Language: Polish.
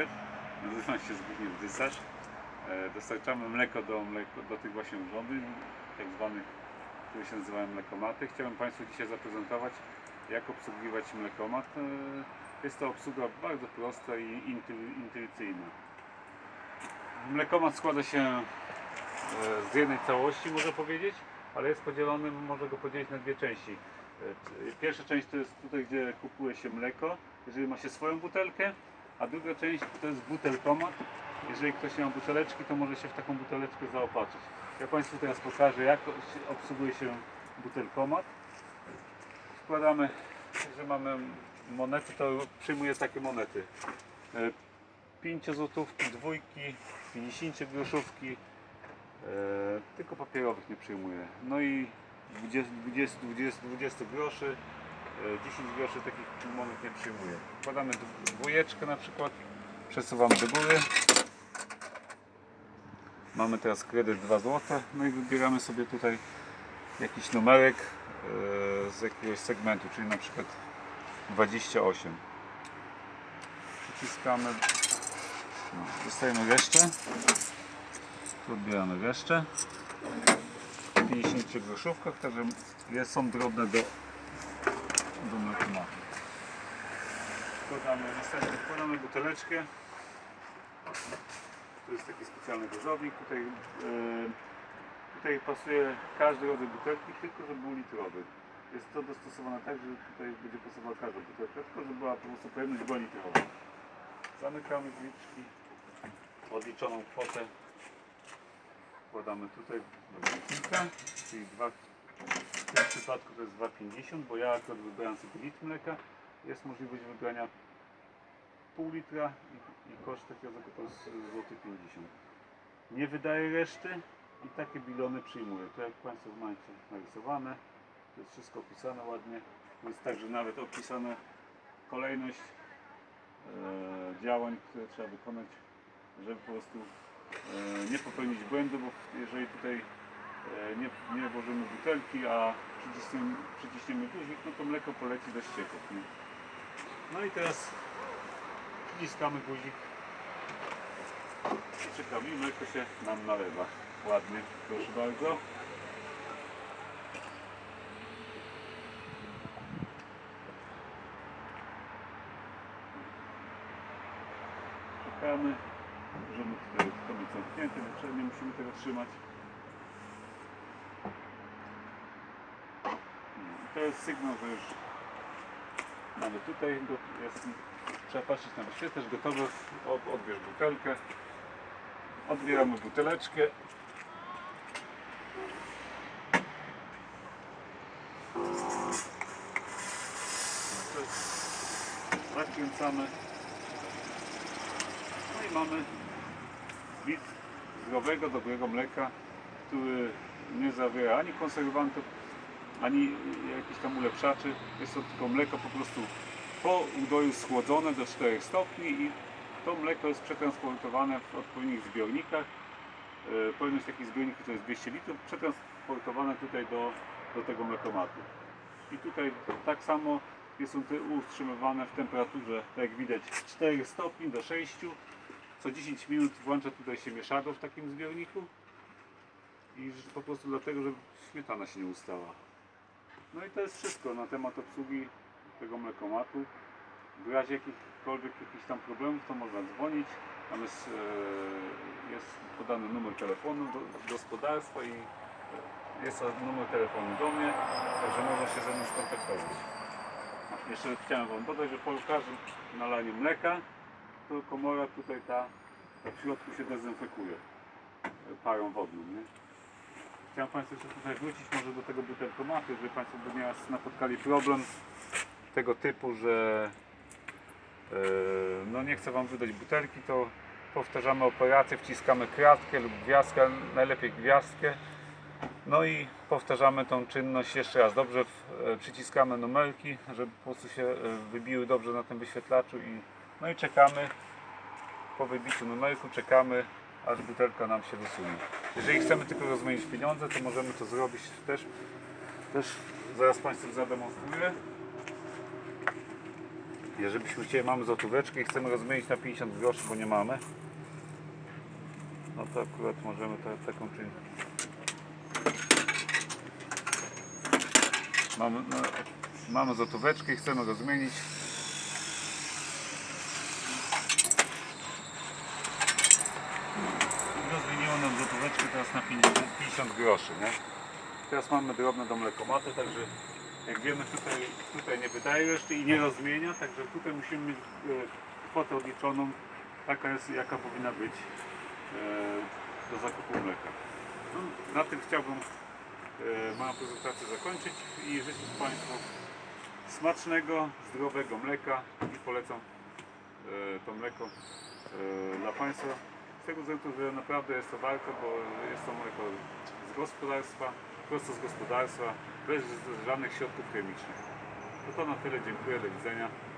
dobry. Nazywam się Zbigniew Dysarz. E, Dostarczamy mleko do, mleko do tych właśnie urządzeń, tak zwanych, które się nazywają mlekomaty. Chciałem Państwu dzisiaj zaprezentować, jak obsługiwać mlekomat. E, Jest to obsługa bardzo prosta i intu- intuicyjna. Mlekomat składa się e, z jednej całości, można powiedzieć, ale jest podzielony, można go podzielić na dwie części. Pierwsza część to jest tutaj, gdzie kupuje się mleko, jeżeli ma się swoją butelkę, a druga część to jest butelkomat. Jeżeli ktoś nie ma buteleczki, to może się w taką buteleczkę zaopatrzyć. Ja Państwu teraz pokażę, jak obsługuje się butelkomat. Wkładamy, że mamy monety, to przyjmuję takie monety. 5 złotówki, dwójki, 50 groszówki, e, tylko papierowych nie przyjmuję. No i 20, 20, 20, 20 groszy, e, 10 groszy takich monet nie przyjmuję. Wkładamy dw- dwójeczkę na przykład, przesuwamy do góry. Mamy teraz kredyt 2 zł, no i wybieramy sobie tutaj jakiś numerek e, z jakiegoś segmentu, czyli na przykład 28. Przyciskamy, no, dostajemy resztę, tu odbieramy resztę. 50 groszówkach, także są drobne do, do mlekomatu. Wkładamy, następnie wkładamy buteleczkę. To jest taki specjalny gazownik. Tutaj, e, tutaj pasuje każdy rodzaj butelki, tylko żeby był litrowy. Jest to dostosowane tak, że tutaj będzie pasowała każda butelka, tylko żeby była po prostu pojemność była litrowa. Zamykamy drzwiczki, odliczoną kwotę wkładamy tutaj do czyli dwa, w tym przypadku to jest 2,50, bo ja akurat wybrałem sobie litr mleka. Jest możliwość wybrania pół litra i, i koszt takiego zakupu jest złoty 50. Nie wydaję reszty i takie bilony przyjmuję. To jak Państwo macie narysowane, to jest wszystko opisane ładnie. Jest także nawet opisane kolejność e, działań, które trzeba wykonać, żeby po prostu e, nie popełnić błędu, bo jeżeli tutaj nie, nie włożymy butelki, a przyciśniemy, przyciśniemy guzik, no to mleko poleci do ścieków. Nie? No i teraz przyciskamy guzik i czekamy i mleko się nam nalewa. Ładnie, proszę bardzo. Czekamy. Możemy tutaj to zamknięte, nie musimy tego trzymać. To jest sygnał, że już mamy tutaj, jest, trzeba patrzeć na wyświetlacz, gotowy, Od- odbierz butelkę. Odbieramy buteleczkę. Zakręcamy. No i mamy litr zdrowego, dobrego mleka, który nie zawiera ani konserwantów, ani jakichś tam ulepszaczy. Jest to tylko mleko po prostu po udoju schłodzone do 4 stopni i to mleko jest przetransportowane w odpowiednich zbiornikach. E, Pojemność takich zbiorników to jest 200 litrów, przetransportowane tutaj do, do tego mlekomatu. I tutaj tak samo jest on utrzymywane w temperaturze, tak jak widać, 4 stopni do 6. Co 10 minut włącza tutaj się mieszadło w takim zbiorniku. I po prostu dlatego, żeby śmietana się nie ustała. No i to jest wszystko na temat obsługi tego mlekomatu. W razie jakichkolwiek jakichś tam problemów, to można dzwonić. Tam jest, e, jest podany numer telefonu do gospodarstwa i e, jest numer telefonu do mnie, także można się ze mną skontaktować. Jeszcze chciałem Wam dodać, że po każdym nalaniu mleka, to komora tutaj ta, ta w środku się dezynfekuje e, parą wodną. Nie? Chciałem Państwu jeszcze tutaj wrócić może do tego butelkomatu, żeby Państwo by nieraz napotkali problem tego typu, że e, no nie chcę Wam wydać butelki, to powtarzamy operację, wciskamy kratkę lub gwiazdkę, najlepiej gwiazdkę. No i powtarzamy tą czynność jeszcze raz. Dobrze e, przyciskamy numerki, żeby po prostu się e, wybiły dobrze na tym wyświetlaczu i no i czekamy po wybiciu numerku, czekamy aż butelka nam się wysunie. Jeżeli chcemy tylko rozmienić pieniądze, to możemy to zrobić też, też zaraz Państwu zademonstruję. Jeżeli byśmy chcieli, mamy złotóweczkę i chcemy rozmienić na 50 groszy, bo nie mamy, no to akurat możemy ta, taką czynić. Mamy, no, mamy złotóweczkę i chcemy rozmienić. Rozmieniło nam złotóweczkę na 50, 50 groszy, nie? Teraz mamy drobne do mlekomaty, także jak wiemy tutaj, tutaj nie wydaje jeszcze i nie rozmienia, także tutaj musimy mieć e, kwotę odliczoną, taka jest jaka powinna być e, do zakupu mleka. No, na tym chciałbym e, moją prezentację zakończyć i życzyć Państwu smacznego, zdrowego mleka i polecam to mleko dla Państwa. Tego względu, że naprawdę jest to warto, bo jest to mleko z gospodarstwa, prosto z gospodarstwa, bez żadnych środków chemicznych. To to na tyle, dziękuję, do widzenia.